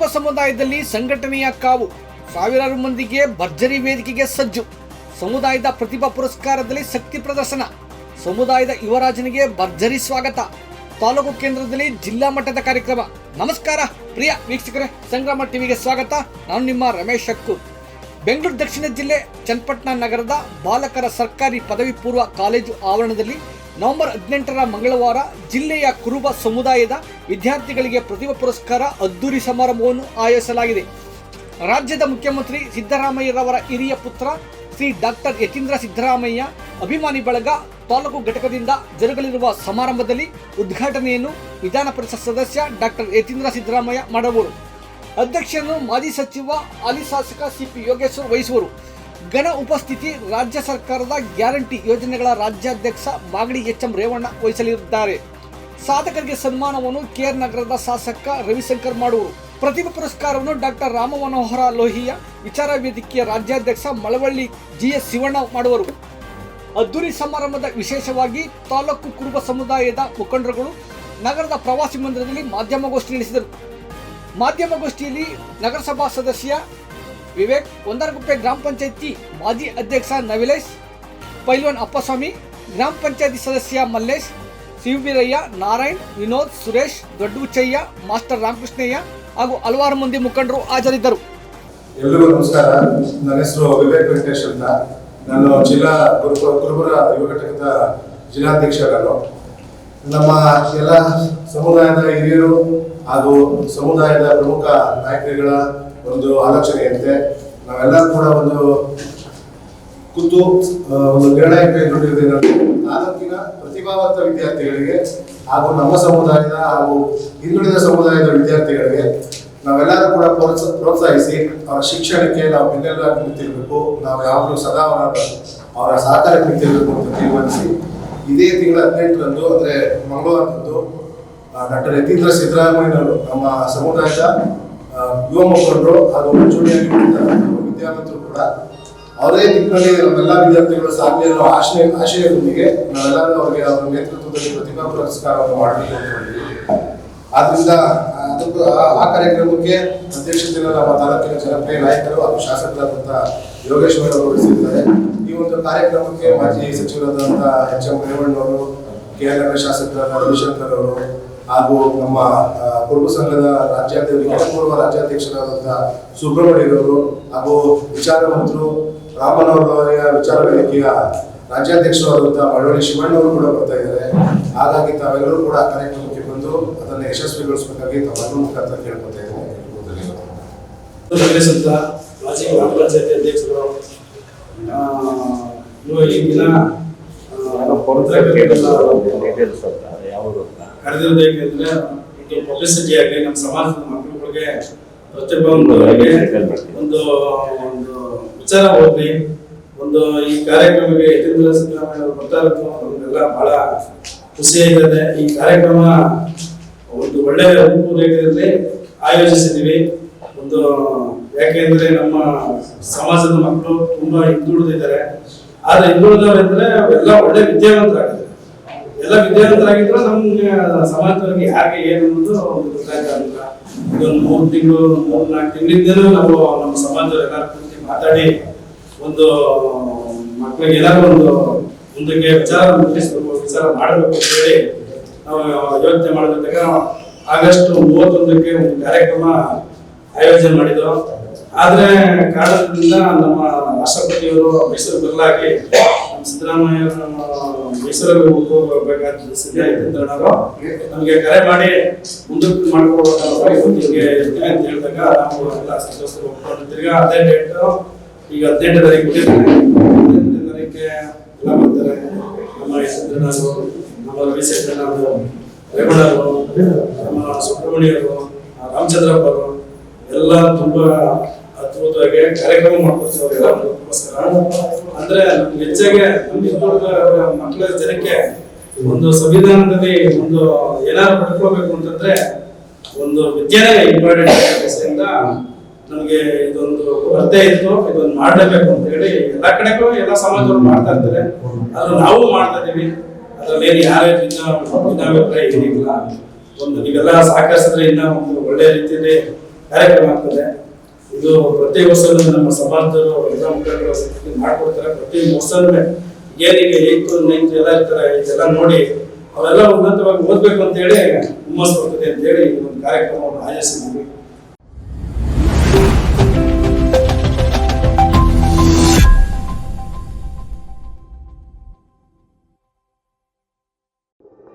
ಕುರುಬ ಸಮುದಾಯದಲ್ಲಿ ಸಂಘಟನೆಯ ಕಾವು. ಸಾವಿರಾರು ಮಂದಿಗೆ ಭರ್ಜರಿ ವೇದಿಕೆಗೆ ಸಜ್ಜು. ಸಮುದಾಯದ ಪ್ರತಿಭಾ ಪುರಸ್ಕಾರದಲ್ಲಿ ಶಕ್ತಿ ಪ್ರದರ್ಶನ. ಸಮುದಾಯದ ಯುವರಾಜನಿಗೆ ಭರ್ಜರಿ ಸ್ವಾಗತ. ತಾಲೂಕು ಕೇಂದ್ರದಲ್ಲಿ ಜಿಲ್ಲಾ ಮಟ್ಟದ ಕಾರ್ಯಕ್ರಮ. ನಮಸ್ಕಾರ, ಪ್ರಿಯ ವೀಕ್ಷಕರೇ, ಸಂಗ್ರಾಮ ಟಿವಿಗೆ ಸ್ವಾಗತ. ನಾನು ನಿಮ್ಮ ರಮೇಶ್ ಹಕ್ಕು. ಬೆಂಗಳೂರು ದಕ್ಷಿಣ ಜಿಲ್ಲೆ ಚನ್ನಪಟ್ಟಣ ನಗರದ ಬಾಲಕರ ಸರ್ಕಾರಿ ಪದವಿ ಪೂರ್ವ ಕಾಲೇಜು ಆವರಣದಲ್ಲಿ ನವೆಂಬರ್ ಹದಿನೆಂಟರ ಮಂಗಳವಾರ ಜಿಲ್ಲೆಯ ಕುರುಬ ಸಮುದಾಯದ ವಿದ್ಯಾರ್ಥಿಗಳಿಗೆ ಪ್ರತಿಭಾ ಪುರಸ್ಕಾರ ಅದ್ದೂರಿ ಸಮಾರಂಭವನ್ನು ಆಯೋಜಿಸಲಾಗಿದೆ. ರಾಜ್ಯದ ಮುಖ್ಯಮಂತ್ರಿ ಸಿದ್ದರಾಮಯ್ಯರವರ ಹಿರಿಯ ಪುತ್ರ ಶ್ರೀ ಡಾಕ್ಟರ್ ಯತೀಂದ್ರ ಸಿದ್ದರಾಮಯ್ಯ ಅಭಿಮಾನಿ ಬಳಗ ತಾಲೂಕು ಘಟಕದಿಂದ ಜರುಗಲಿರುವ ಸಮಾರಂಭದಲ್ಲಿ ಉದ್ಘಾಟನೆಯನ್ನು ವಿಧಾನ ಪರಿಷತ್ ಸದಸ್ಯ ಡಾಕ್ಟರ್ ಯತೀಂದ್ರ ಸಿದ್ದರಾಮಯ್ಯ ಮಾಡುವರು ಅಧ್ಯಕ್ಷರನ್ನು ಮಾಜಿ ಸಚಿವ, ಹಾಲಿ ಶಾಸಕ ಸಿಪಿ ಯೋಗೇಶ್ವರ್ ವಹಿಸುವರು. ಘನ ಉಪಸ್ಥಿತಿ ರಾಜ್ಯ ಸರ್ಕಾರದ ಗ್ಯಾರಂಟಿ ಯೋಜನೆಗಳ ರಾಜ್ಯಾಧ್ಯಕ್ಷ ಮಾಗಡಿ ಎಚ್ ಎಂ ರೇವಣ್ಣ ವಹಿಸಲಿದ್ದಾರೆ. ಸಾಧಕರಿಗೆ ಸನ್ಮಾನವನ್ನು ಕೆಆರ್ ನಗರದ ಶಾಸಕ ರವಿಶಂಕರ್ ಮಾಡುವರು. ಪ್ರತಿಭಾ ಪುರಸ್ಕಾರವನ್ನು ಡಾಕ್ಟರ್ ರಾಮ ಮನೋಹರ ಲೋಹಿಯ, ವಿಚಾರ ವೇದಿಕೆಯ ರಾಜ್ಯಾಧ್ಯಕ್ಷ ಮಳವಳ್ಳಿ ಜಿಎಸ್ ಶಿವಣ್ಣ ಮಾಡುವರು. ಅದ್ದೂರಿ ಸಮಾರಂಭದ ವಿಶೇಷವಾಗಿ ತಾಲೂಕು ಕುರುಬ ಸಮುದಾಯದ ಮುಖಂಡರುಗಳು ನಗರದ ಪ್ರವಾಸಿ ಮಂದಿರದಲ್ಲಿ ಮಾಧ್ಯಮಗೋಷ್ಠಿ ನಡೆಸಿದರು. ಮಾಧ್ಯಮಗೋಷ್ಠಿಯಲ್ಲಿ ನಗರಸಭಾ ಸದಸ್ಯ ವಿವೇಕ್ ಒಂದರಗುಪ್ಪೆ ಗ್ರಾಮ ಪಂಚಾಯತಿ ಮಾಜಿ ಅಧ್ಯಕ್ಷ ನವಿಲೇಶ್, ಪೈಲ್ವಾನ್ ಅಪ್ಪಸ್ವಾಮಿ, ಗ್ರಾಮ ಪಂಚಾಯತಿ ಸದಸ್ಯ ಮಲ್ಲೇಶ್ ಶಿವಬೀರಯ್ಯ ನಾರಾಯಣ್, ವಿನೋದ್, ಸುರೇಶ್ ದೊಡ್ಡುಚಯ್ಯ ಮಾಸ್ಟರ್ ರಾಮಕೃಷ್ಣಯ್ಯ ಹಾಗೂ ಹಲವಾರು ಮಂದಿ ಮುಖಂಡರು ಹಾಜರಿದ್ದರು. ಎಲ್ಲರಿಗೂ ನಮಸ್ಕಾರ. ನನ್ನ ಹೆಸರು ವಿವೇಕ್ ವೆಂಕಟೇಶ್ ಅಂತ. ನಾನು ಜಿಲ್ಲಾ ಕುರುಬರ ಯುವ ಘಟಕದ ಜಿಲ್ಲಾಧ್ಯಕ್ಷ ನಮ್ಮ ಎಲ್ಲ ಸಮುದಾಯದ ಹಿರಿಯರು ಹಾಗೂ ಸಮುದಾಯದ ಪ್ರಮುಖ ನಾಯಕರುಗಳ ಒಂದು ಆಲೋಚನೆಯಂತೆ ನಾವೆಲ್ಲ ಕೂಡ ಒಂದು ಕೂತು ಒಂದು ನಿರ್ಣಯ ಕೈಗೊಂಡಿರುವುದೇನೆಂದರೆ ತಾಲೂಕಿನ ಪ್ರತಿಭಾವಂತ ವಿದ್ಯಾರ್ಥಿಗಳಿಗೆ ಹಾಗೂ ನಮ್ಮ ಸಮುದಾಯದ ಹಾಗೂ ಹಿಂದುಳಿದ ಸಮುದಾಯದ ವಿದ್ಯಾರ್ಥಿಗಳಿಗೆ ನಾವೆಲ್ಲರೂ ಕೂಡ ಪ್ರೋತ್ಸ- ಪ್ರೋತ್ಸಾಹಿಸಿ ಅವರ ಶಿಕ್ಷಣಕ್ಕೆ ನಾವು ಬೆನ್ನೆಲುಬಾಗಿ ನಿಂತಿರಬೇಕು. ನಾವು ಯಾವಾಗಲೂ ಸದಾ ಅವರ ಅವರ ಸಹಕಾರಕ್ಕೆ ನಿಂತಿರಬೇಕು ಅಂತ ತೀರ್ಮಾನಿಸಿ ಇದೇ ತಿಂಗಳ ಹದಿನೆಂಟರಂದು, ಅಂದರೆ ಮಂಗಳವಾರದಂದು ಡಾಕ್ಟರ್ ಯತೀಂದ್ರ ಸಿದ್ದರಾಮಯ್ಯನವರು ನಮ್ಮ ಸಮುದಾಯದ ಯುವ ಮುಖಂಡರು ಹಾಗೂ ಮುಂಚೂಣಿಯಾಗಿ ಉಳಿದ ವಿದ್ಯಾವಂತರು ಕೂಡ ಅವರೇ ದಿಕ್ಕಿನಲ್ಲಿ ನಮ್ಮೆಲ್ಲ ವಿದ್ಯಾರ್ಥಿಗಳು ಸಾಧನೆ ಇರೋ ಆಶಯ ಆಶಯದೊಂದಿಗೆ ನಾವೆಲ್ಲರೂ ಅವರಿಗೆ ಅವರ ನೇತೃತ್ವದಲ್ಲಿ ಪ್ರತಿಭಾ ಪುರಸ್ಕಾರವನ್ನು ಅಂದ್ಕೊಂಡಿದ್ದೀವಿ ಆದ್ರಿಂದ ಅದಕ್ಕೂ ಆ- ಕಾರ್ಯಕ್ರಮಕ್ಕೆ ಅಧ್ಯಕ್ಷತೆಯನ್ನು ನಮ್ಮ ತಾಲೂಕಿನ ಜನಪ್ರಿಯ ನಾಯಕರು ಹಾಗೂ ಶಾಸಕರಾದಂಥ ಯೋಗೇಶ್ವರ ಅವರು ವಹಿಸಿದ್ದಾರೆ ಈ ಒಂದು ಕಾರ್ಯಕ್ರಮಕ್ಕೆ ಮಾಜಿ ಸಚಿವರಾದಂಥ ಎಚ್ ಎಂ ರೇವಣ್ಣವರು, ಕೆ ಆರ್ ಶಾಸಕರಾದ ರವಿಶಂಕರ್ ಅವರು ಹಾಗೂ ನಮ್ಮ ಕುರುಬ ಸಂಘದ ರಾಜ್ಯಾಧ್ಯಕ್ಷ ಪೂರ್ವ ರಾಜ್ಯಾಧ್ಯಕ್ಷರಾದಂತಹ ಸುಬ್ರಹ್ಮಣ್ಯರವರು ಹಾಗೂ ವಿಚಾರ ವಿಚಾರವಂತರು ರಾಮನವರ ವಿಚಾರ ವೇದಿಕೆಯ ರಾಜ್ಯಾಧ್ಯಕ್ಷರಾದಂತಹ ಮಳವಳ್ಳಿ ಶಿವಣ್ಣವರು ಕೂಡ ಬರ್ತಾ ಇದ್ದಾರೆ. ಹಾಗಾಗಿ ತಾವೆಲ್ಲರೂ ಕೂಡ ಕಾರ್ಯಕ್ರಮಕ್ಕೆ ಬಂದು ಅದನ್ನು ಯಶಸ್ವಿಗೊಳಿಸಬೇಕಾಗಿ ತಮ್ಮ ಮುಖಾಂತರ ಕೇಳ್ಕೊತಾ ಇದ್ದಾರೆ ಸುತ್ತ ಮಾಜಿ ಗ್ರಾಮ ಪಂಚಾಯತಿ ಅಧ್ಯಕ್ಷರು ದಿನ ಕರೆದಿರೋದು ಏಕೆಂದ್ರೆ ಒಂದು ಪಬ್ಲಿಸಿಟಿ ಆಗಲಿ ನಮ್ಮ ಸಮಾಜದ ಮಕ್ಕಳುಗಳಿಗೆ ಪ್ರತಿಭಾವಂತರಿಗೆ ಒಂದು ಒಂದು ವಿಚಾರ ಹೋಗ್ಲಿ, ಒಂದು ಈ ಕಾರ್ಯಕ್ರಮಕ್ಕೆ ಯತೀಂದ್ರ ಸಿದ್ದರಾಮಯ್ಯ ಅವರು ಬರ್ತಾ ಇರೋದು ನಮಗೆಲ್ಲ ಬಹಳ ಖುಷಿಯಾಗಿದೆ ಈ ಕಾರ್ಯಕ್ರಮ ಒಂದು ಒಳ್ಳೆಯ ರೂಪುರೇಖೆಯಲ್ಲಿ ಆಯೋಜಿಸಿದ್ದೀವಿ. ಒಂದು, ಯಾಕೆಂದ್ರೆ ನಮ್ಮ ಸಮಾಜದ ಮಕ್ಕಳು ತುಂಬಾ ಹಿಂದುಳಿದಿದ್ದಾರೆ. ಆದ್ರೆ ಹಿಂದುಳಿದವರೆಂದ್ರೆ ಅವೆಲ್ಲ ಒಳ್ಳೆ ವಿದ್ಯಾವಂತರಾಗಿದ್ದಾರೆ. ಎಲ್ಲ ವಿದ್ಯಾರ್ಥಿಗಳಾಗಿದ್ರು ನಮ್ಗೆ ಸಮಾಜವಾಗಿ ಯಾಕೆ ಏನು ಅನ್ನೋದು ಒಂದು ಗೊತ್ತಾಗಲ್ಲ ಇದೊಂದು ಮೂರು ತಿಂಗಳು, ಮೂರು ನಾಲ್ಕು ತಿಂಗಳಿಂದಲೂ ನಾವು ನಮ್ಮ ಸಮಾಜದ ಎಲ್ಲರ ಕೂತಿ ಮಾತಾಡಿ ಒಂದು, ಮಕ್ಕಳಿಗೆ ಏನಾದ್ರು ಒಂದು ಮುಂದಕ್ಕೆ ವಿಚಾರ ಮುಟ್ಟಿಸ್ಬೇಕು ವಿಚಾರ ಮಾಡಬೇಕು ಅಂತ ಹೇಳಿ ನಾವು ಯೋಚನೆ ಮಾಡಬೇಕಾಗ ಆಗಸ್ಟ್ ಮೂವತ್ತೊಂದಕ್ಕೆ ಒಂದು ಕಾರ್ಯಕ್ರಮ ಆಯೋಜನೆ ಮಾಡಿದ್ರು. ಆದ್ರೆ ಕಾರಣದಿಂದ ನಮ್ಮ ರಾಷ್ಟ್ರಪತಿಯವರು ಮೈಸೂರು ನಮ್ಮ ಸಿದ್ದರಾಮಯ್ಯ ನಮ್ಮ ಮೈಸೂರಲ್ಲಿ ಹೋಗಬೇಕಾದ ಆಯ್ತು ನಮಗೆ ಕರೆ ಮಾಡಿ ಮುಂದಕ್ಕೆ ಮಾಡ್ಕೊಡ್ಬೇಕಂತ ಇವತ್ತಿಗೆ ಅಂತ ಹೇಳಿದಾಗ ನಾವು ಎಲ್ಲ ಸಂತೋಷ ಒಪ್ಕೊಂಡು ತಿರ್ಗಾ ಅದೇ ಡೇಟ್ ಈಗ ಹದಿನೆಂಟು ತಾರೀಕು ಹದಿನೆಂಟು ತಾರೀಕಿಗೆ ಎಲ್ಲ ಬರ್ತಾರೆ. ನಮ್ಮ ಯಶವಂತನವರು ನಮ್ಮ ರವಿಶಂಕರನವರು ರೇವಣ್ಣವರು ನಮ್ಮ ಸುಬ್ರಹ್ಮಣ್ಯರು ರಾಮಚಂದ್ರಪ್ಪ ಅವರು, ಎಲ್ಲ ತುಂಬಾ ಅದ್ಭುತವಾಗಿ ಕಾರ್ಯಕ್ರಮ ಮಾಡ್ಕೊಡ್ತಾರೆ ನಮಗೋಸ್ಕರ ಅಂದ್ರೆ ಹೆಚ್ಚಾಗೆ ಮಕ್ಕಳ ಜನಕ್ಕೆ ಒಂದು ಸಂವಿಧಾನದಲ್ಲಿ ಒಂದು ಏನಾದ್ರು ಪಡ್ಕೋಬೇಕು ಅಂತಂದ್ರೆ ಒಂದು ವಿದ್ಯಾನೇ ಇಂಪಾರ್ಟೆಂಟ್ ನಮಗೆ ಇದೊಂದು ಅರ್ಥ ಇತ್ತು, ಇದೊಂದು ಮಾಡಲೇಬೇಕು ಅಂತ ಹೇಳಿ ಎಲ್ಲ ಕಡೆಗೂ ಎಲ್ಲ ಸಮಾಜದವರು ಮಾಡ್ತಾ ಇರ್ತಾರೆ. ಆದ್ರೆ ನಾವು ಮಾಡ್ತಾ ಇದೀವಿ. ಅದ್ರಲ್ಲಿ ಯಾರೇ ಭಿನ್ನಾಭಿಪ್ರಾಯ ಏನಿಲ್ಲ. ಒಂದು ನೀವೆಲ್ಲ ಸಹಕರಿಸಿದ್ರೆ ಇನ್ನ ಒಂದು ಒಳ್ಳೆ ರೀತಿಯಲ್ಲಿ ಕಾರ್ಯಕ್ರಮ ಆಗ್ತದೆ. ಇದು ಪ್ರತಿ ವರ್ಷನೂ ನಮ್ಮ ಸಮಾಜದವರು ಎಲ್ಲ ಮುಖಂಡರು ಮಾಡ್ಕೊಡ್ತಾರೆ. ಪ್ರತಿ ವರ್ಷನೂ ಏನಿಗೆ ಏಯ್ತು ನೈನ್ತ್ ಎಲ್ಲ ಇರ್ತಾರೆ. ಇದೆಲ್ಲ ನೋಡಿ ಅವರೆಲ್ಲ ಉನ್ನತವಾಗಿ ಓದ್ಬೇಕು ಅಂತ ಹೇಳಿ ಹುಮ್ಮಸ್ ಬರ್ತದೆ ಅಂತ ಹೇಳಿ ಒಂದು ಕಾರ್ಯಕ್ರಮವನ್ನು ಆಯೋಜಿಸಿದ್ವಿ